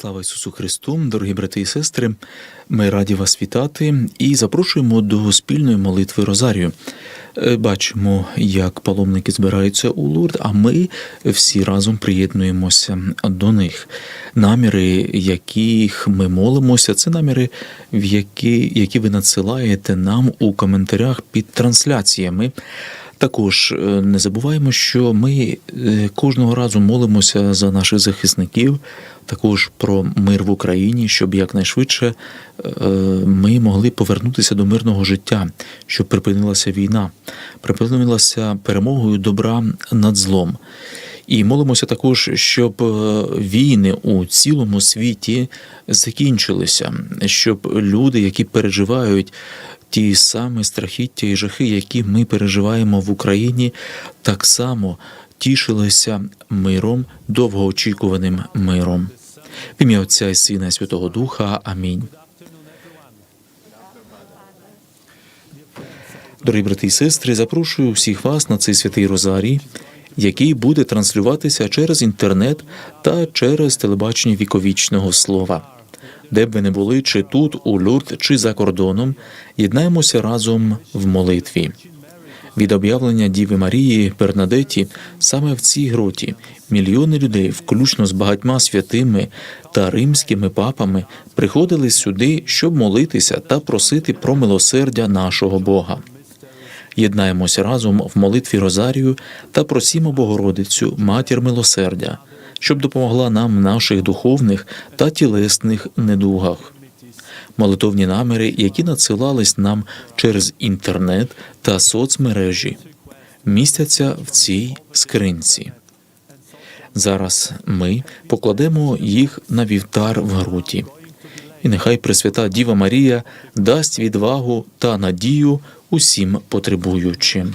Слава Ісусу Христу, дорогі брати і сестри. Ми раді вас вітати і запрошуємо до спільної молитви Розарію. Е, Бачимо, як паломники збираються у Лурд, а ми всі разом приєднуємося до них. Наміри, яких ми молимося, це наміри, в які, які ви надсилаєте нам у коментарях під трансляціями. Також е, не забуваємо, що ми е, кожного разу молимося за наших захисників, також про мир в Україні, щоб якнайшвидше е, ми могли повернутися до мирного життя, щоб припинилася війна, припинилася перемогою добра над злом. І молимося також, щоб війни у цілому світі закінчилися, щоб люди, які переживають ті самі страхіття і жахи, які ми переживаємо в Україні, так само тішилися миром, довгоочікуваним миром. В ім'я Отця і Сина і Святого Духа. Амінь. Дорогі брати і сестри, запрошую всіх вас на цей святий Розарій, який буде транслюватися через інтернет та через телебачення віковічного слова. Де б ви не були, чи тут, у Люрд, чи за кордоном, єднаємося разом в молитві. Від об'явлення Діви Марії Бернадеті саме в цій гроті мільйони людей, включно з багатьма святими та римськими папами, приходили сюди, щоб молитися та просити про милосердя нашого Бога. Єднаємося разом в молитві Розарію та просімо Богородицю, матір милосердя, щоб допомогла нам в наших духовних та тілесних недугах. Молитовні наміри, які надсилались нам через інтернет та соцмережі, містяться в цій скринці. Зараз ми покладемо їх на вівтар в груті. І нехай Пресвята Діва Марія дасть відвагу та надію усім потребуючим.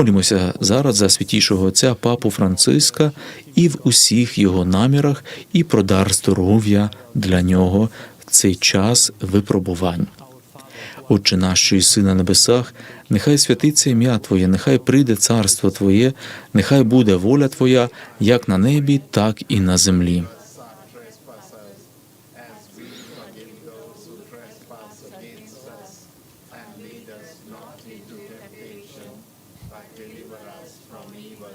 Молімося зараз за святішого отця Папу Франциска і в усіх його намірах, і про дар здоров'я для нього в цей час випробувань. Отче наш, що єси на небесах, нехай святиться ім'я Твоє, нехай прийде царство Твоє, нехай буде воля Твоя, як на небі, так і на землі.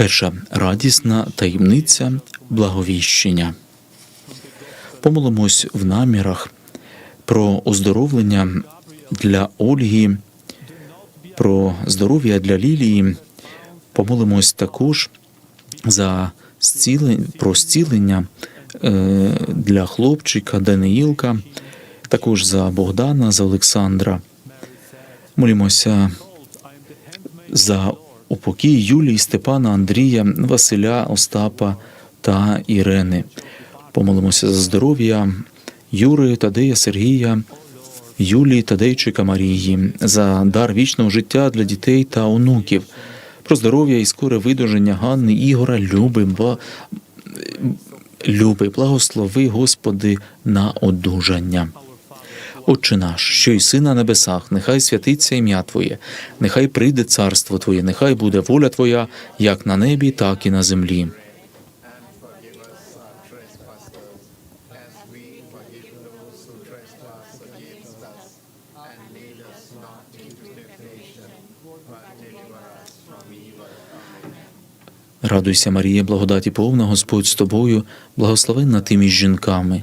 Перша радісна таємниця благовіщення. Помолимось в намірах про оздоровлення для Ольги, про здоров'я для Лілії. Помолимось також за зцілення, про зцілення е, для хлопчика Даниїлка, також за Богдана, за Олександра. Молімося за упокій Юлії, Степана, Андрія, Василя, Остапа та Ірени. Помолимося за здоров'я Юри, Тадея, Сергія, Юлії, Тадейчика, Марії, за дар вічного життя для дітей та онуків, про здоров'я і скоре видуження Ганни, Ігора, Люби, ба... Люби, благослови, Господи, на одужання. Отче наш, що й на небесах, нехай святиться ім'я Твоє, нехай прийде царство Твоє, нехай буде воля Твоя, як на небі, так і на землі. Радуйся, Марія, благодаті повна, Господь з тобою, благословенна ти між жінками,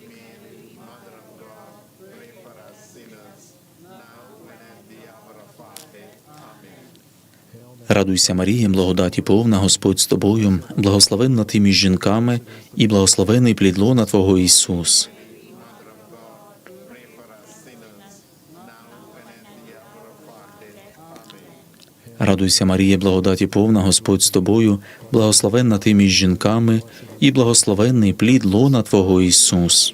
Радуйся, Марія, благодаті повна, Господь з тобою, благословенна ти між жінками, і благословений плід лона Твого Ісус. Радуйся, Марія, благодаті повна, Господь з тобою, благословенна ти між жінками, і благословенний плід лона Твого Ісус.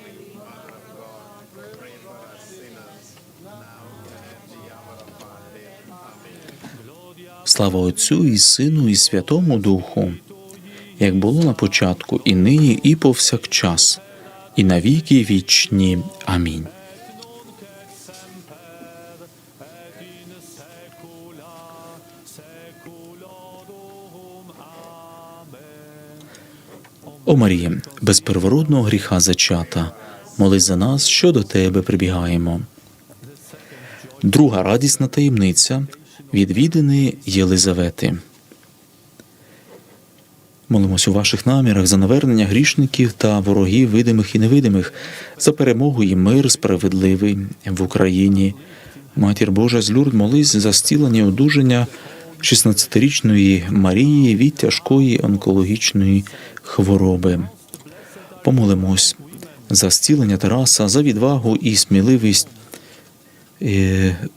Слава Отцю і Сину, і Святому Духу, як було на початку, і нині, і повсякчас, і на віки вічні. Амінь. О Марія, без первородного гріха зачата, молись за нас, що до Тебе прибігаємо. Друга радісна таємниця відвідини Єлизавети. Молимось у ваших намірах за навернення грішників та ворогів видимих і невидимих, за перемогу і мир справедливий в Україні. Матір Божа з Люрд, молись за зцілення одужання 16-річної Марії від тяжкої онкологічної хвороби. Помолимось за зцілення Тараса, за відвагу і сміливість,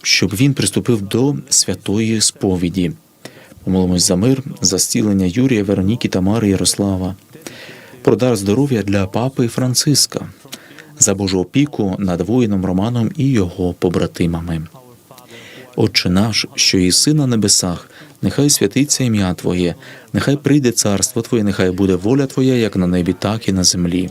щоб він приступив до святої сповіді. Помолимось за мир, за зцілення Юрія, Вероніки, Тамари, Ярослава, про дар здоров'я для папи Франциска, за Божу опіку над воїном Романом і його побратимами. Отче наш, що єси на небесах, нехай святиться ім'я Твоє, нехай прийде царство Твоє, нехай буде воля Твоя, як на небі, так і на землі.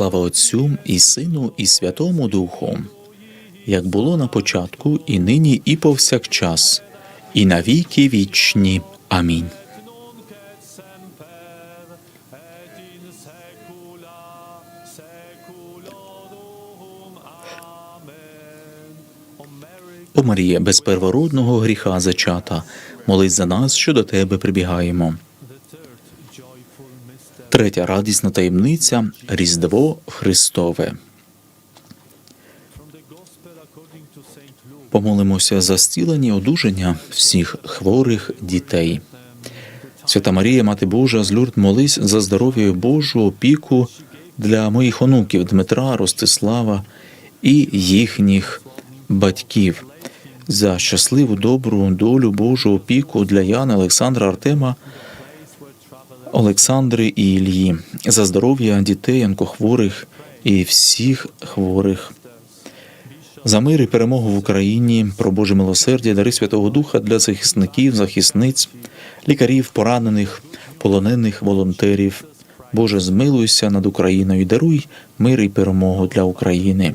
Слава Отцю і Сину, і Святому Духу, як було на початку, і нині, і повсякчас, і на віки вічні. Амінь. О Марія, без первородного гріха зачата, молись за нас, що до тебе прибігаємо. Третя радісна таємниця Різдво Христове. Помолимося за зцілення і одужання всіх хворих дітей. Свята Марія, Мати Божа, з молись за здоров'я Божу опіку для моїх онуків Дмитра, Ростислава і їхніх батьків, за щасливу добру долю Божу опіку для Яна, Олександра, Артема, Олександри і Ілії, за здоров'я дітей, онкохворих і всіх хворих за мир і перемогу в Україні, про Боже милосердя, дари Святого Духа для захисників, захисниць, лікарів, поранених, полонених, волонтерів. Боже, змилуйся над Україною, даруй мир і перемогу для України.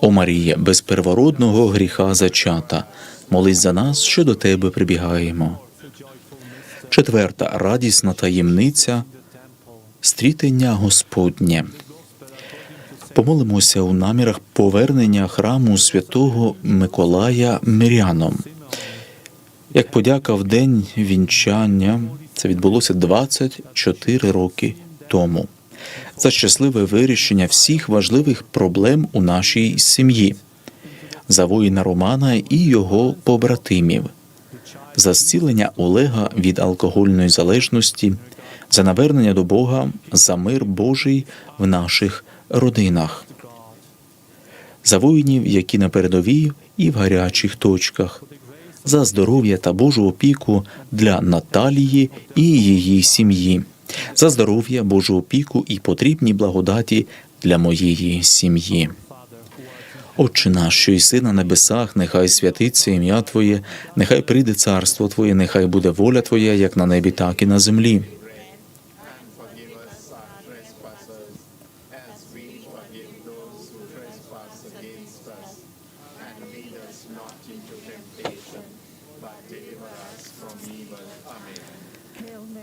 О Марія, без первородного гріха зачата, молись за нас, що до тебе прибігаємо. Четверта радісна таємниця стрітення Господнє. Помолимося у намірах повернення храму святого Миколая Миряном. Як подяка в день вінчання, це відбулося 24 роки тому. За щасливе вирішення всіх важливих проблем у нашій сім'ї, за воїна Романа і його побратимів, за зцілення Олега від алкогольної залежності, за навернення до Бога, за мир Божий в наших родинах, за воїнів, які на передовій і в гарячих точках, за здоров'я та Божу опіку для Наталії і її сім'ї, за здоров'я, Божу опіку і потрібні благодаті для моєї сім'ї. Отче наш, що єси на небесах, нехай святиться ім'я Твоє, нехай прийде царство Твоє, нехай буде воля Твоя, як на небі, так і на землі.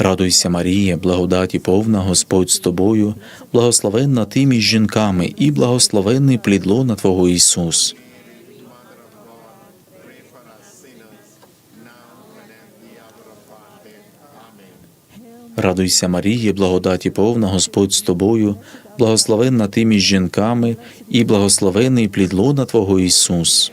Радуйся, Марія, благодаті повна, Господь з тобою, благословенна ти між жінками, і благословенний плід лона Твого Ісус. Радуйся, Марія, благодаті повна, Господь з тобою, благословенна ти між жінками, і благословенний плід лона Твого Ісус.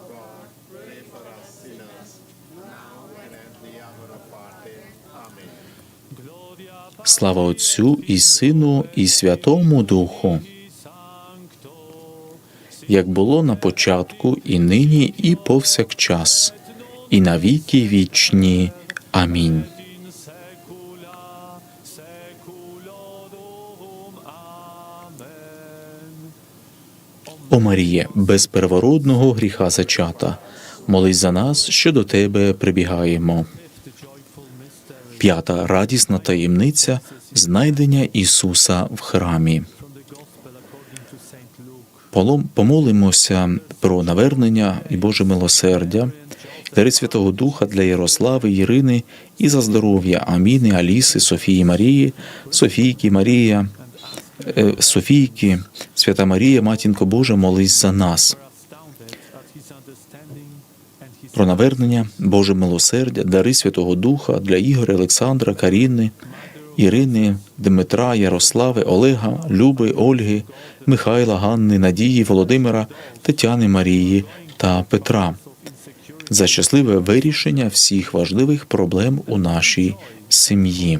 Слава Отцю і Сину, і Святому Духу, як було на початку, і нині, і повсякчас, і на віки вічні. Амінь. О Маріє, без первородного гріха зачата, молись за нас, що до тебе прибігаємо. П'ята радісна таємниця знайдення Ісуса в храмі. Помолимося про навернення і Боже милосердя, дари Святого Духа для Ярослави, Ірини і за здоров'я Аміни, Аліси, Софії Марії, Софійки Марія, е, Софійки, Свята Марія, Матінко Божа, молись за нас. Про навернення, Боже милосердя, дари Святого Духа для Ігоря, Олександра, Каріни, Ірини, Дмитра, Ярослави, Олега, Люби, Ольги, Михайла, Ганни, Надії, Володимира, Тетяни Марії та Петра за щасливе вирішення всіх важливих проблем у нашій сім'ї.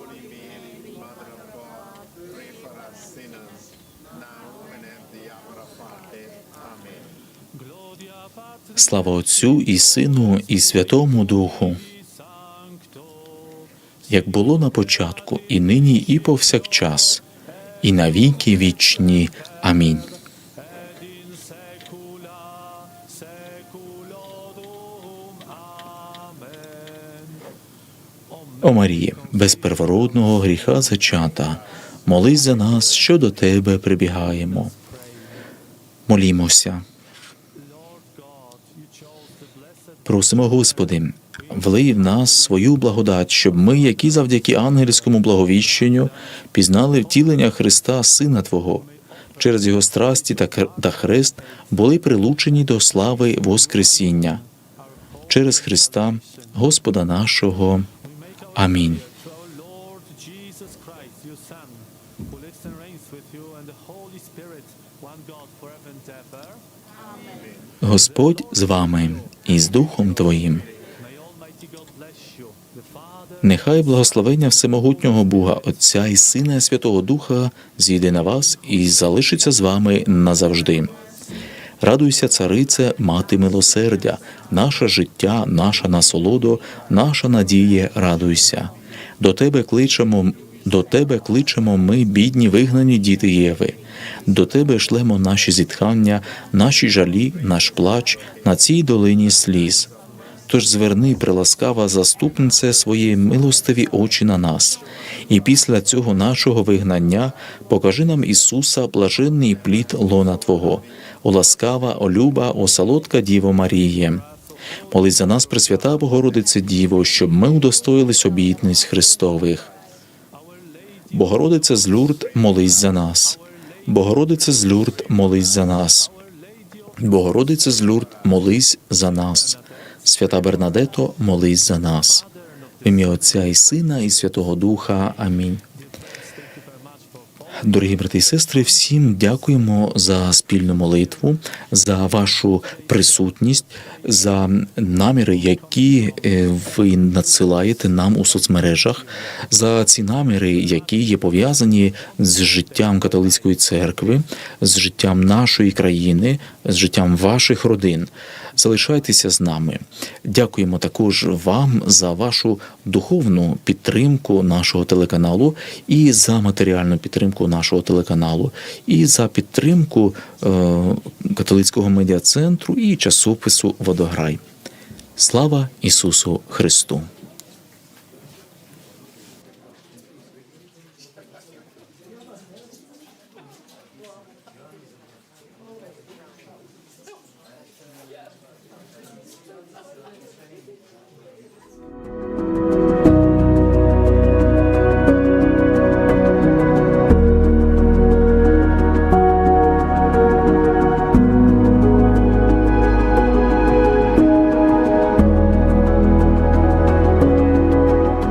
Слава Отцю і Сину, і Святому Духу, як було на початку, і нині, і повсякчас, і на віки вічні. Амінь. О Марія, без первородного гріха зачата, молись за нас, що до Тебе прибігаємо. Молімося. Просимо, Господи, влий в нас свою благодать, щоб ми, які завдяки ангельському благовіщенню, пізнали втілення Христа, Сина Твого, через Його страсті та хрест були прилучені до слави Воскресіння. Через Христа, Господа нашого. Амінь. Господь з вами і з Духом Твоїм. Нехай благословення всемогутнього Бога, Отця і Сина і Святого Духа зійде на вас і залишиться з вами назавжди. Радуйся, царице, мати милосердя, наше життя, наша насолодо, наша надія, радуйся. До тебе кличемо, до тебе кличемо ми, бідні вигнані діти Єви. До тебе шлемо наші зітхання, наші жалі, наш плач на цій долині сліз. Тож зверни, приласкава заступнице, свої милостиві очі на нас, і після цього нашого вигнання покажи нам Ісуса, блаженний плід лона Твого, о ласкава, о люба, о солодка Діво Маріє. Молись за нас, Пресвята Богородице Діво, щоб ми удостоїлись обітниць Христових. Богородице з Люрд, молись за нас. Богородице з Люрд, молись за нас. Богородице з Люрд, молись за нас. Свята Бернадето, молись за нас. В ім'я Отця і Сина, і Святого Духа. Амінь. Дорогі брати і сестри, всім дякуємо за спільну молитву, за вашу присутність, за наміри, які е, ви надсилаєте нам у соцмережах, за ці наміри, які є пов'язані з життям католицької церкви, з життям нашої країни, з життям ваших родин. Залишайтеся з нами. Дякуємо також вам за вашу духовну підтримку нашого телеканалу і за матеріальну підтримку нашого телеканалу, і за підтримку е, католицького медіа-центру і часопису Водограй. Слава Ісусу Христу!